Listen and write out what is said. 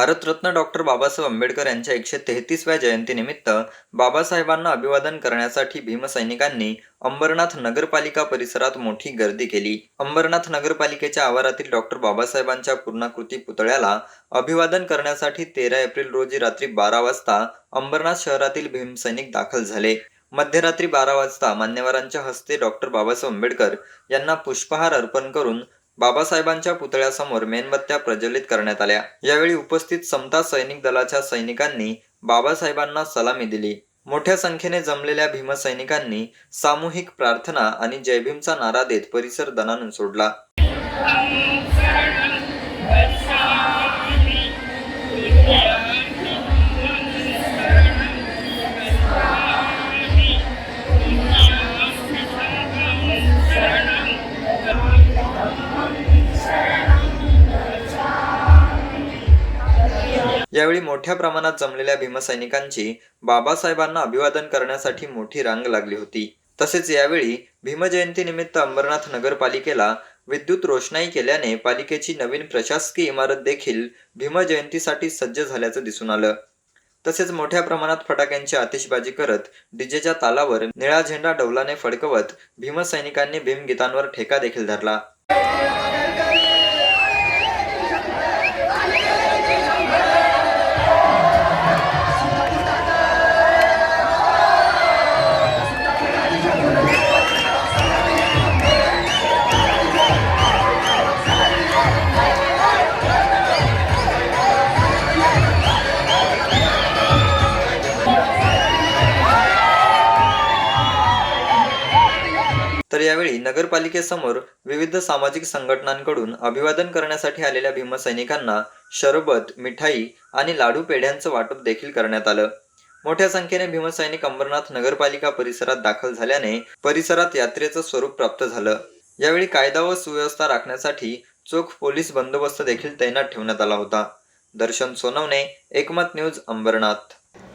Bharat Ratna doctor Babasaheb Ambedkar यांच्या एकशे तेहतीसव्या जयंतीनिमित्त बाबासाहेबांना अभिवादन करण्यासाठी भीमसैनिकांनी अंबरनाथ नगरपालिका परिसरात मोठी गर्दी केली. अंबरनाथ नगरपालिकेच्या आवारातील डॉक्टर बाबासाहेबांच्या पूर्णाकृती पुतळ्याला अभिवादन करण्यासाठी तेरा एप्रिल रोजी रात्री बारा वाजता अंबरनाथ शहरातील भीमसैनिक दाखल झाले. मध्यरात्री बारा वाजता मान्यवरांच्या हस्ते डॉक्टर बाबासाहेब आंबेडकर यांना पुष्पहार अर्पण करून बाबासाहेबांच्या पुतळ्यासमोर मेणबत्त्या प्रज्वलित करण्यात आल्या. यावेळी उपस्थित समता सैनिक दलाच्या सैनिकांनी बाबासाहेबांना सलामी दिली. मोठ्या संख्येने जमलेल्या भीमसैनिकांनी सामूहिक प्रार्थना आणि जयभीमचा नारा देत परिसर दणानून सोडला. यावेळी मोठ्या प्रमाणात जमलेल्या भीमसैनिकांची बाबासाहेबांना अभिवादन करण्यासाठी मोठी रांग लागली होती. तसेच यावेळी भीमजयंतीनिमित्त अंबरनाथ नगरपालिकेला विद्युत रोषणाई केल्याने पालिकेची नवीन प्रशासकीय इमारत देखील भीमजयंतीसाठी सज्ज झाल्याचं दिसून आलं. तसेच मोठ्या प्रमाणात फटाक्यांची आतिषबाजी करत डीजेच्या तालावर निळा झेंडा डौलाने फडकवत भीमसैनिकांनी भीमगीतांवर ठेका देखील धरला. तर यावेळी नगरपालिकेसमोर विविध सामाजिक संघटनांकडून अभिवादन करण्यासाठी आलेल्या भीमसैनिकांना शरबत मिठाई आणि लाडू पेढ्यांचं वाटप देखील करण्यात आलं. मोठ्या संख्येने भीमसैनिक अंबरनाथ नगरपालिका परिसरात दाखल झाल्याने परिसरात यात्रेचं स्वरूप प्राप्त झालं. यावेळी कायदा व सुव्यवस्था राखण्यासाठी चोख पोलीस बंदोबस्त देखील तैनात ठेवण्यात आला होता. दर्शन सोनवणे एकमत न्यूज अंबरनाथ.